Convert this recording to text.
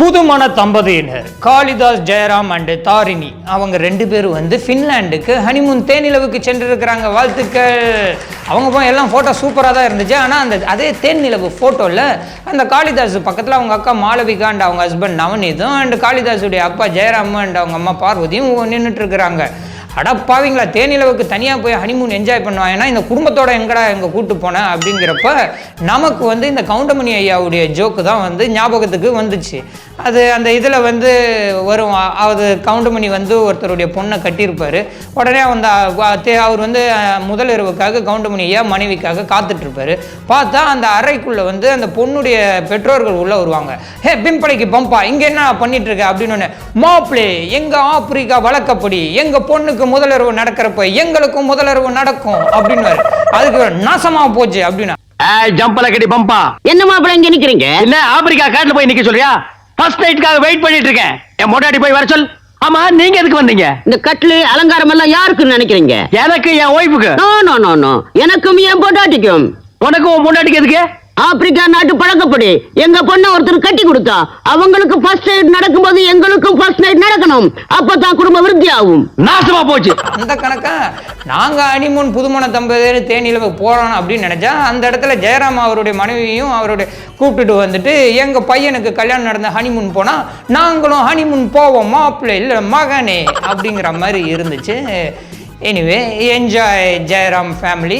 புதுமண தம்பதியினர் காளிதாஸ் ஜெயராம் அண்டு தாரிணி. அவங்க ரெண்டு பேரும் வந்து ஃபின்லாண்டுக்கு ஹனிமூன் தேனிலவுக்கு சென்றிருக்கிறாங்க. வாழ்த்துக்கள். அவங்க போய் எல்லாம் ஃபோட்டோ சூப்பராக தான் இருந்துச்சு. ஆனால் அந்த அதே தேன்நிலவு ஃபோட்டோவில் அந்த காளிதாஸ் பக்கத்தில் அவங்க அக்கா மாளவிகா அண்ட் அவங்க ஹஸ்பண்ட் நவநீதும் அண்ட் காளிதாஸுடைய அப்பா ஜெயராம் அண்ட் அவங்க அம்மா பார்வதியும் நின்றுட்டு இருக்கிறாங்க. அடப்பாவீங்களா தேனிலவுக்கு தனியாக போய் ஹனிமூன் என்ஜாய் பண்ணுவாங்க ஏன்னா இந்த குடும்பத்தோட எங்கடா எங்கே கூட்டு போனேன் அப்படிங்கிறப்ப நமக்கு வந்து இந்த கவுண்டமணி ஐயாவுடைய ஜோக்கு தான் வந்து ஞாபகத்துக்கு வந்துச்சு. அது அந்த இதில் வந்து வரும். அது கவுண்டமணி வந்து ஒருத்தருடைய பொண்ணை கட்டியிருப்பார். உடனே அந்த தே- அவர் வந்து அஹ், முதல் இரவுக்காக கவுண்டமணி ஐயா மனைவிக்காக காத்துட்ருப்பாரு. பார்த்தா அந்த அறைக்குள்ளே வந்து அந்த பொண்ணுடைய பெற்றோர்கள் உள்ளே வருவாங்க. ஹே பிம்பளைக்கு பம்பா இங்கே என்ன பண்ணிகிட்ருக்க அப்படின்னு ஒன்று மாப்பிளே எங்கள் ஆப்பிரிக்கா வழக்கப்படி எங்கள் பொண்ணுக்கு முதலிரவு நடக்கிறப்ப எங்களுக்கும் முதலிரவு நடக்கும் அப்படின்னு அதுக்கு நாசமா போச்சு அப்படின்னா. ஜம்பல கடி பம்பா என்ன மாப்பிள்ள இங்க நிக்கிறீங்க? இல்ல ஆப்பிரிக்கா காட்டுல போய் நிக்க சொல்றியா? ஃபர்ஸ்ட் நைட்காக வெயிட் பண்ணிட்டு இருக்கேன். என் மொட்டாடி போய் வர சொல். ஆமா நீங்க எதுக்கு வந்தீங்க? இந்த கட்லு அலங்காரம் எல்லாம் யாருக்குன்னு நினைக்கிறீங்க? எனக்கு என் ஒய்ஃபுக்கு நோ நோ நோ நோ எனக்கும் என் பொண்டாட்டிக்கும். உனக்கு உன் பொண்டாட்டிக்கு எதுக்கு? ஆப்பிரிக்கா நாட்டு பழக்கப்படி. எங்க பொண்ணை ஒருத்தர் கட்டி கொடுத்தா அவங்களுக்கு ஃபர்ஸ்ட் நைட் நடக்கும்போது எங்களுக்கும் ஃபர்ஸ்ட் நைட் நடக்கணும். அப்பதான் குடும்ப விருத்தி ஆகும் நாசமா போச்சு. அந்த கணக்கா? நாங்கள் ஹனிமூன் புதுமண தம்பதியர் தேனிலவு போகிறோம் அப்படின்னு நினச்சா அந்த இடத்துல ஜெயராம் அவருடைய மனைவியும் அவருடைய கூப்பிட்டுட்டு வந்துட்டு எங்கள் பையனுக்கு கல்யாணம் நடந்த ஹனிமூன் போனால் நாங்களும் ஹனிமூன் போவோம் மாப்பிள்ளை இல்லை மகனே அப்படிங்கிற மாதிரி இருந்துச்சு. Anyway enjoy Jayaram family